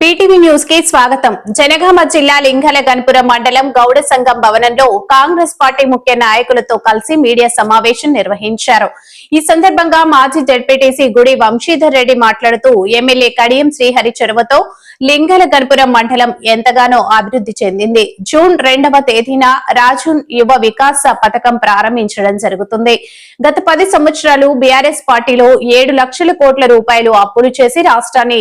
PTV న్యూస్కి స్వాగతం. జనగామ జిల్లా లింగల గన్పురం మండలం గౌడ సంఘం భవనంలో కాంగ్రెస్ పార్టీ ముఖ్య నాయకులతో కలిసి మీడియా సమావేశం నిర్వహించారు. ఈ సందర్భంగా మాజీ జడ్పీటీసీ గుడి వంశీధర్ రెడ్డి మాట్లాడుతూ ఎమ్మెల్యే కడియం శ్రీహరి చొరవతో లింగల గర్పురం మండలం ఎంతగానో అభివృద్ధి చెందింది. జూన్ రెండవ తేదీన రాజున్ యువ వికాస పథకం ప్రారంభించడం జరుగుతుంది. గత పది సంవత్సరాలు బీఆర్ఎస్ పార్టీలో ఏడు లక్షల కోట్ల రూపాయలు అప్పులు చేసి రాష్ట్రాన్ని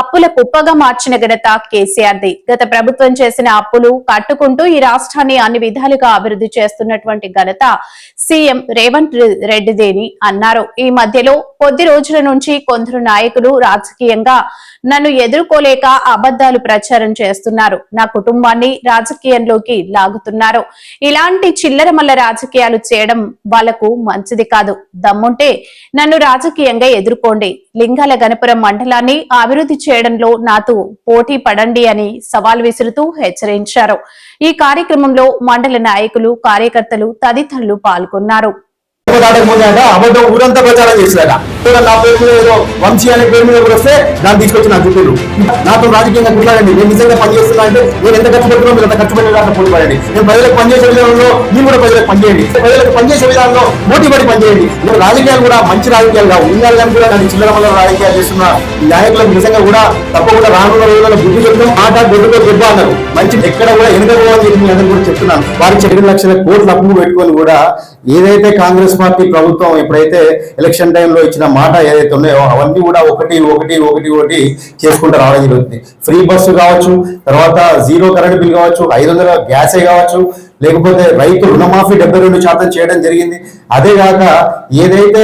అప్పుల కుప్పగా మార్చిన ఘనత కేసీఆర్ది. గత ప్రభుత్వం చేసిన అప్పులు కట్టుకుంటూ ఈ రాష్ట్రాన్ని అన్ని విధాలుగా అభివృద్ధి చేస్తున్నటువంటి ఘనత సీఎం రేవంత్ రెడ్డిదేని. అన్నారు. ఈ మధ్యలో కొద్ది రోజుల నుంచి కొందరు నాయకులు రాజకీయంగా నన్ను ఎదుర్కోలేక అబద్ధాలు ప్రచారం చేస్తున్నారు. నా కుటుంబాన్ని రాజకీయంలోకి లాగుతున్నారు. ఇలాంటి చిల్లరమల్ల రాజకీయాలు చేయడం వాళ్ళకు మంచిది కాదు. దమ్ముంటే నన్ను రాజకీయంగా ఎదుర్కోండి. లింగాల గణపురం మండలాన్ని అభివృద్ధి చేయడంలో నాతో పోటీ పడండి అని సవాల్ విసురుతూ హెచ్చరించారు. ఈ కార్యక్రమంలో మండల నాయకులు కార్యకర్తలు తదితరులు పాల్గొన్నారు. దాటక ముందే అంట అబద్ధం ఊరంతా ప్రచారం చేశాడ. నా పేరు మీద ఏదో వంశీ అనే పేరు మీద కూడా వస్తే దాన్ని తీసుకొచ్చి నా చుట్టూరు నాతో రాజకీయంగా కుట్లాడండి నేను నిజంగా పనిచేస్తున్నా అంటే నేను ఎంత ఖర్చు పెడుతున్నా మీరు అంత ఖర్చు పెట్టడానికి దాంట్లో నేను ప్రజలకు పనిచేసే విధానంలో మీరు కూడా ప్రజలకు పనిచేయండి ప్రజలకు పనిచేసే విధానంలో పోటీపడి పనిచేయండి నేను రాజకీయాలు కూడా మంచి రాజకీయాలు కావు ఉండాలి కూడా నన్ను చిల్లర వల్ల రాజకీయాలు చేస్తున్న నాయకులకు నిజంగా కూడా తప్పకుండా రానున్న రోజుల్లో బుద్ధి చెప్తాం. మాట గొడ్డుతో గొడ్డు అన్నారు. మంచి ఎక్కడ కూడా వెనుకపోవాలని చెప్పి చేస్తున్నారు వారికి ఏడు లక్షల కోట్లు అప్పు పెట్టుకొని కూడా ఏదైతే కాంగ్రెస్ పార్టీ ప్రభుత్వం ఎప్పుడైతే ఎలక్షన్ టైంలో ఇచ్చిన మాట ఏదైతే ఉన్నాయో అవన్నీ కూడా ఒకటి ఒకటి ఒకటి ఒకటి చేసుకుంటూ రావడం జరుగుతుంది. ఫ్రీ బస్సు కావచ్చు తర్వాత జీరో కరెంట్ బిల్ కావచ్చు ఐదు వందల గ్యాసే కావచ్చు లేకపోతే రైతు రుణమాఫీ డెబ్బై రెండు శాతం చేయడం జరిగింది. అదేగాక ఏదైతే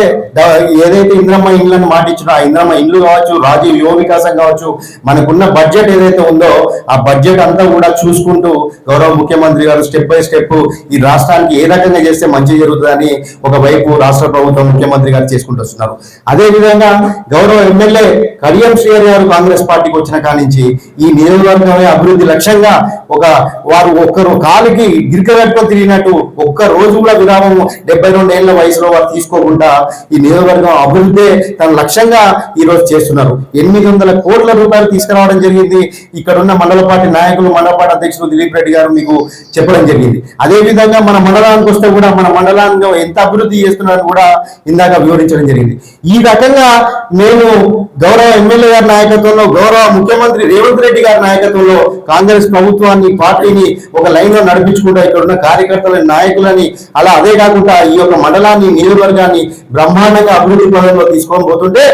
ఏదైతే ఇంద్రమ్మ ఇండ్లను మాట ఆ ఇంద్రమ్మ ఇండ్లు కావచ్చు రాజీవ్ యువ వికాసం కావచ్చు మనకున్న బడ్జెట్ ఏదైతే ఉందో ఆ బడ్జెట్ అంతా కూడా చూసుకుంటూ గౌరవ ముఖ్యమంత్రి గారు స్టెప్ బై స్టెప్ ఈ రాష్ట్రానికి ఏ రకంగా చేస్తే మంచి జరుగుతుందని ఒకవైపు రాష్ట్ర ప్రభుత్వం ముఖ్యమంత్రి గారు చేసుకుంటూ వస్తున్నారు. అదే విధంగా గౌరవ ఎమ్మెల్యే కడియం శ్రీహరి గారు కాంగ్రెస్ పార్టీకి వచ్చిన కానించి ఈ నియోజకవర్గమే అభివృద్ధి లక్ష్యంగా ఒక వారు ఒక్కరు కాలుకి గిరిక కట్టుకొని తిరిగినట్టు ఒక్క రోజు కూడా విరామం డెబ్బై రెండు ఏళ్ళ వయసులో వారు తీసుకోకుండా ఈ నియోజకవర్గం అభివృద్ధి తన లక్ష్యంగా ఈ రోజు చేస్తున్నారు. ఎనిమిది వందల కోట్ల రూపాయలు తీసుకురావడం జరిగింది. ఇక్కడ ఉన్న మండల పార్టీ నాయకులు మండల పార్టీ అధ్యక్షులు దిలీప్ రెడ్డి గారు మీకు చెప్పడం జరిగింది. అదే విధంగా మన మండలానికి వస్తే కూడా మన మండలాన్ని ఎంత అభివృద్ధి చేస్తున్నారని కూడా ఇందాక వివరించడం జరిగింది. ఈ రకంగా నేను గౌరవ ఎమ్మెల్యే గారి నాయకత్వంలో గౌరవ ముఖ్యమంత్రి రేవంత్ రెడ్డి గారి నాయకత్వంలో కాంగ్రెస్ ప్రభుత్వాన్ని పార్టీని ఒక లైన్లో నడిపించుకుంటూ ఇక్కడ ఉన్న కార్యకర్తలని నాయకులని అలా అదే కాకుండా ఈ యొక్క మండలాన్ని నియోజకవర్గాన్ని బ్రహ్మాండంగా అభివృద్ధి పదంలో తీసుకొని పోతుంటే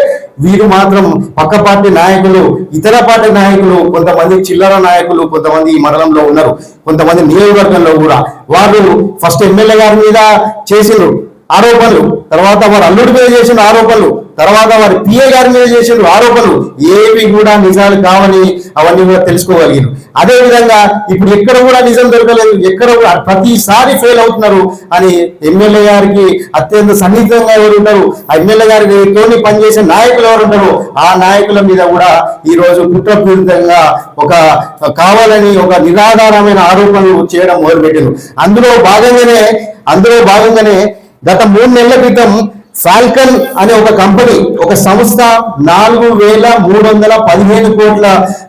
వీరు మాత్రం పక్క పార్టీ నాయకులు ఇతర పార్టీ నాయకులు కొంతమంది చిల్లర నాయకులు కొంతమంది ఈ మండలంలో ఉన్నారు. కొంతమంది నియోజకవర్గంలో కూడా. వారు ఫస్ట్ ఎమ్మెల్యే గారి మీద చేసిండ్రు. ఆరోపణలు. తర్వాత వారి అల్లుడి మీద చేసిన ఆరోపణలు. తర్వాత వారి పిఏ గారి మీద చేసిన ఆరోపణలు. ఏవి కూడా నిజాలు కావని అవన్నీ కూడా తెలుసుకోగలిగారు అదే విధంగా ఇప్పుడు ఎక్కడ కూడా నిజం దొరకలేదు. ఎక్కడ కూడా ప్రతిసారి ఫెయిల్ అవుతున్నారు అని ఎమ్మెల్యే గారికి అత్యంత సన్నిహితంగా ఎవరు ఉంటారు? ఆ ఎమ్మెల్యే గారికి తోని పనిచేసే నాయకులు ఎవరు ఉంటారు? ఆ నాయకుల మీద కూడా ఈ రోజు కుట్రపూరితంగా ఒక కావాలని ఒక నిరాధారమైన ఆరోపణలు చేయడం మొదలుపెట్టారు అందులో భాగంగానే అందులో భాగంగానే గత మూడు నెలల క్రితం ఫాల్కన్ అనే ఒక కంపెనీ ఒక సంస్థ నాలుగు వేల మూడు వందల పదిహేను కోట్ల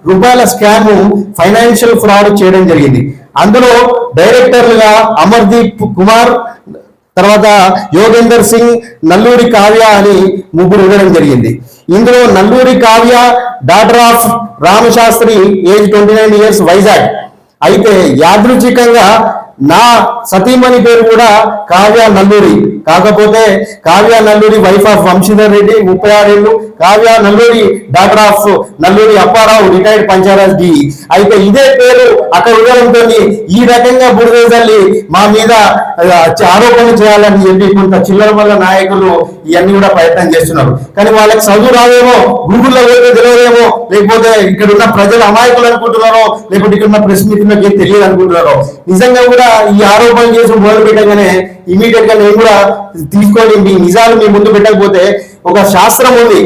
రూపాయల స్కామ్ ఫైనాన్షియల్ ఫ్రాడ్ చేయడం జరిగింది. అందులో డైరెక్టర్లుగా అమర్దీప్ కుమార్ తర్వాత యోగేందర్ సింగ్ నల్లూరి కావ్య అని ముగ్గురు ఉండడం జరిగింది. ఇందులో Nalluri Kavya daughter of Ramasastri age twenty nine years Vizag అయితే యాదృచ్ఛికంగా నా సతీమణి పేరు కూడా కావ్య నల్లూరి. కాకపోతే కావ్య నల్లూరి వైఫ్ ఆఫ్ వంశీధర్ రెడ్డి ముప్పై ఆరేళ్ళు. Kavya Nalluri daughter of Nalluri Apparao retired Panchayatraj D అయితే ఇదే పేరు అక్కడ ఉండడంతో ఈ రకంగా బుడిదల్లి మా మీద ఆ, ఆరోపణలు చేయాలని చెప్పి కొంత చిల్లర వల్ల నాయకులు ఇవన్నీ కూడా ప్రయత్నం చేస్తున్నారు. కానీ వాళ్ళకి చదువు రాదేమో గూగుల్లో పోతే తెలియదేమో లేకపోతే ఇక్కడ ఉన్న ప్రజలు అమాయకులు అనుకుంటున్నారో లేకపోతే ఇక్కడ ఉన్న ప్రెస్ మిత్రులకి తెలియదు అనుకుంటున్నారో. నిజంగా కూడా ఈ ఆరోపణలు చేసి మొదలు పెట్టగానే ఇమీడియట్గా నేను కూడా తీసుకొని మీ నిజాలు మీ ముందు పెట్టకపోతే ఒక శాస్త్రం ఉంది.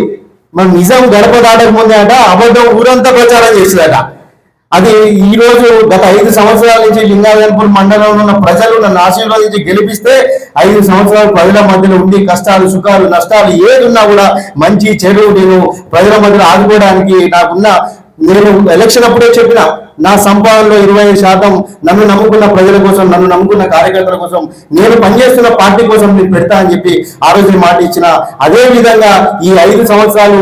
మన నిజం గడప దాటక ముందే అట అబద్ధం ఊరంతా ప్రచారం చేసిందట. అది ఈ రోజు గత ఐదు సంవత్సరాల నుంచి లింగాయనపూర్ మండలంలో ఉన్న ప్రజలు నన్ను ఆశీర్వదించి గెలిపిస్తే ఐదు సంవత్సరాలు ప్రజల మధ్యలో ఉండి కష్టాలు సుఖాలు నష్టాలు ఏది ఉన్నా కూడా మంచి చెడు నేను ప్రజల మధ్యలో ఆదుకోవడానికి నాకున్న నేను ఎలక్షన్ అప్పుడే చెప్పిన. నా సంపాదనలో ఇరవై శాతం నన్ను నమ్ముకున్న ప్రజల కోసం నన్ను నమ్ముకున్న కార్యకర్తల కోసం నేను పనిచేస్తున్న పార్టీ కోసం నేను పెడతా అని చెప్పి ఆ రోజు మాట ఇచ్చిన. అదే విధంగా ఈ ఐదు సంవత్సరాలు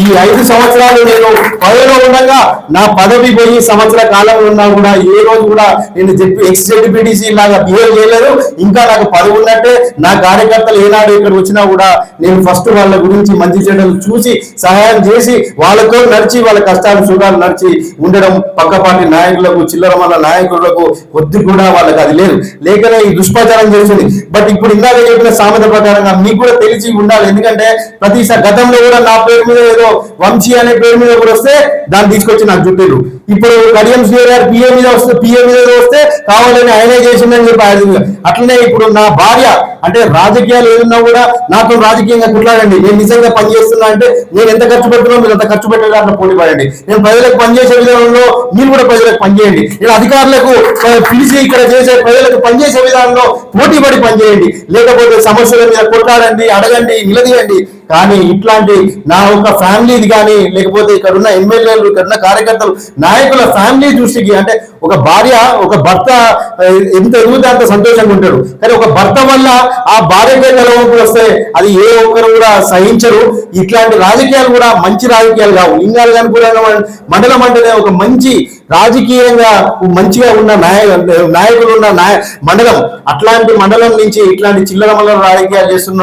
ఈ ఐదు సంవత్సరాలు నేను పదవిలో ఉండగా నా పదవి పోయి సంవత్సర కాలంలో ఉన్నా కూడా ఏ రోజు కూడా నేను చెప్పి ఎక్స్ జెడ్పీటీసీ లాగా బిహేవ్ చేయలేదు. ఇంకా నాకు పదవి ఉన్నట్టే నా కార్యకర్తలు ఏనాడు ఇక్కడ వచ్చినా కూడా నేను ఫస్ట్ వాళ్ళ గురించి మంచి చెడ్డలు చూసి సహాయం చేసి వాళ్ళతో నడిచి వాళ్ళ కష్టాలు సుఖాలు నడిచి ఉండడం పక్కపాటి నాయకులకు చిల్లర మన నాయకులకు కొద్ది కూడా వాళ్ళకి అది లేదు. లేకనే ఈ దుష్ప్రచారం చేసింది. బట్ ఇప్పుడు ఇందాక చెప్పిన సామెత ప్రకారంగా మీకు కూడా తెలిసి ఉండాలి. ఎందుకంటే ప్రతిసారి గతంలో కూడా నా పేరు మీద ఏదో వంశీ అనే పేరు మీద కూడా వస్తే దాన్ని తీసుకొచ్చి నాకు చుట్టారు ఇప్పుడు కడియం శ్రీ గారు పిఏ మీద వస్తే పిఏ మీద వస్తే కావాలని ఆయనే చేసిందని చెప్పి అట్లనే ఇప్పుడు నా భార్య అంటే రాజకీయాలు ఏమన్నా కూడా నాతో రాజకీయంగా కుట్లాడండి. నేను నిజంగా పనిచేస్తున్నా అంటే నేను ఎంత ఖర్చు పెడుతున్నా మీరు అంత ఖర్చు పెట్టే దాంట్లో పోటీ పడండి. నేను ప్రజలకు పనిచేసే విధానంలో మీరు కూడా ప్రజలకు పనిచేయండి. నేను అధికారులకు పిలిచి ఇక్కడ చేసే ప్రజలకు పనిచేసే విధానంలో పోటీ పడి పనిచేయండి. లేకపోతే సమస్యల మీద కొట్లాడండి అడగండి నిలదీయండి. కానీ ఇట్లాంటి నా ఒక ఫ్యామిలీది కానీ లేకపోతే ఇక్కడ ఉన్న ఎమ్మెల్యేలు ఇక్కడ ఉన్న కార్యకర్తలు నాయకుల ఫ్యామిలీ దృష్టికి అంటే ఒక భార్య ఒక భర్త ఎంత ఎదుగుతే అంత సంతోషంగా ఉంటాడు. కానీ ఒక భర్త వల్ల ఆ భార్యకే తెలవంపు వస్తే అది ఏ ఒక్కరు కూడా సహించరు. ఇట్లాంటి రాజకీయాలు కూడా మంచి రాజకీయాలు కావు. లింగాలు అనుకూలంగా మండలం అంటేనే ఒక మంచి రాజకీయంగా మంచిగా ఉన్న నాయ నాయకులు ఉన్న నాయ మండలం. అట్లాంటి మండలం నుంచి ఇట్లాంటి చిల్లర మల్లర రాజకీయాలు చేస్తున్న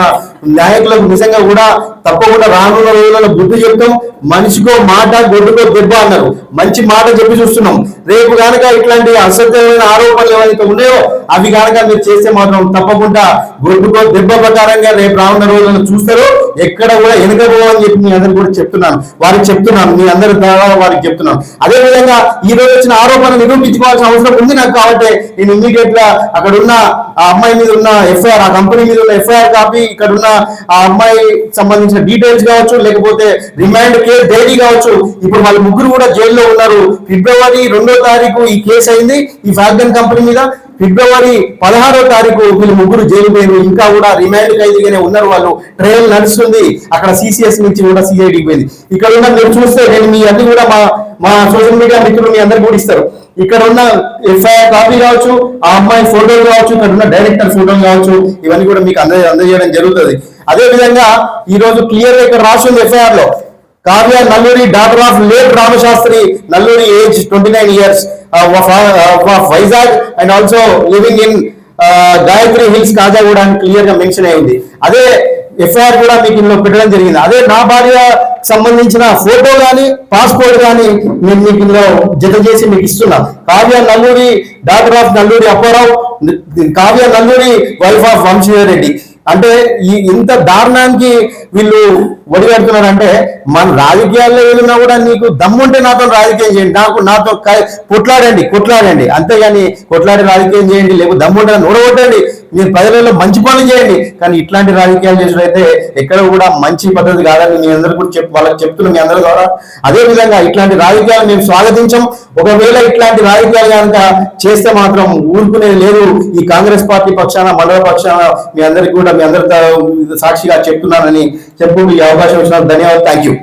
నాయకులకు నిజంగా కూడా Love తప్పకుండా రానున్న రోజులలో బుద్ధి చెప్తాం మనిషికో మాట గొడ్డుకో దెబ్బ అన్నారు. మంచి మాట చెప్పి చూస్తున్నాం. రేపు కనుక ఇట్లాంటి అసత్యమైన ఆరోపణలు ఏవైతే ఉన్నాయో అవి కనుక మీరు చేస్తే మాత్రం తప్పకుండా గొడ్డుకో దెబ్బ ప్రకారంగా రేపు రానున్న రోజులను చూస్తారు ఎక్కడ కూడా వెనుకపోవని చెప్పి మీ అందరు కూడా చెప్తున్నాను. వారికి చెప్తున్నాను. మీ అందరి ద్వారా వారికి చెప్తున్నాను. అదే విధంగా ఈ రోజు వచ్చిన ఆరోపణ నిరూపించుకోవాల్సిన అవసరం ఉంది నాకు కాబట్టి. నేను ఇమ్మీడియట్గా అక్కడ ఉన్న ఆ అమ్మాయి మీద ఉన్న ఎఫ్ఐఆర్ ఆ కంపెనీ మీద ఉన్న ఎఫ్ఐఆర్ కాపీ ఇక్కడ ఉన్న ఆ అమ్మాయి సంబంధించిన డీటెయిల్స్ కావచ్చు లేకపోతే రిమాండ్ కేర్ డైరీ కావచ్చు ఇప్పుడు వాళ్ళ ముగ్గురు కూడా జైల్లో ఉన్నారు. ఫిబ్రవరి రెండో తారీఖు ఈ కేసు అయింది. ఈ ఫ్యాక్టన్ కంపెనీ మీద ఫిబ్రవరి పదహారో తారీఖు వీళ్ళు ముగ్గురు జైలు పోయారు ఇంకా కూడా రిమాండ్ ఖైదీగానే ఉన్నారు వాళ్ళు. ట్రయల్ నడుస్తుంది. అక్కడ సిసిఎస్ నుంచి కూడా సిఐడికి పోయింది. ఇక్కడ ఉన్న మీరు చూస్తే నేను మీ అన్ని కూడా మా మా సోషల్ మీడియా మిత్రులు మీ అందరు కూడా ఇస్తారు. ఇక్కడ ఉన్న ఎఫ్ఐఆర్ కాపీ కావచ్చు ఆ అమ్మాయి ఫోటోలు కావచ్చు ఇక్కడ ఉన్న డైరెక్టర్ ఫోటోలు కావచ్చు ఇవన్నీ కూడా మీకు అందజే అందజేయడం జరుగుతుంది. అదే విధంగా ఈ రోజు క్లియర్గా ఇక్కడ ఎఫ్ఐఆర్లో. Kavya Nalluri daughter of late Ramasastri Nalluri age twenty nine years Vizag and also living in Gayatri Hills Kajaguda అని క్లియర్గా మెన్షన్ అయింది. అదే ఎఫ్ఐఆర్ కూడా మీకు ఇందులో పెట్టడం జరిగింది. అదే నా భార్య సంబంధించిన ఫోటో కానీ పాస్పోర్ట్ కానీ నేను మీకు ఇందులో జత చేసి మీకు ఇస్తున్నా. Kavya Nalluri daughter of Nalluri Apparao Kavya Nalluri wife of Vamsidhar అంటే ఈ ఇంత దారుణానికి వీళ్ళు ఒడిగడుతున్నారు అంటే మన రాజకీయాల్లో వెళ్ళినా కూడా నీకు దమ్ముంటే నాతో రాజకీయం చేయండి. నాకు నాతో కొట్లాడండి కొట్లాడండి. అంతేగాని కొట్లాడి రాజకీయం చేయండి లేకపోతే దమ్ముంటే నూడగొట్టండి మీరు ప్రజలలో మంచి పనులు చేయండి. కానీ ఇట్లాంటి రాజకీయాలు చేసినైతే ఎక్కడ కూడా మంచి పద్ధతి కాదని మీ అందరూ కూడా చెప్ వాళ్ళకి చెప్తున్నాం మీ అందరి ద్వారా. అదేవిధంగా ఇట్లాంటి రాజకీయాలు మేము స్వాగతించం. ఒకవేళ ఇట్లాంటి రాజకీయాలు కనుక చేస్తే మాత్రం ఊరుకునేది లేదు. ఈ కాంగ్రెస్ పార్టీ పక్షాన మండల పక్షాన మీ అందరికి కూడా మీ అందరి సాక్షిగా చెప్తున్నానని చెప్పు ఈ అవకాశం ఇచ్చినందుకు ధన్యవాదాలు. Thank you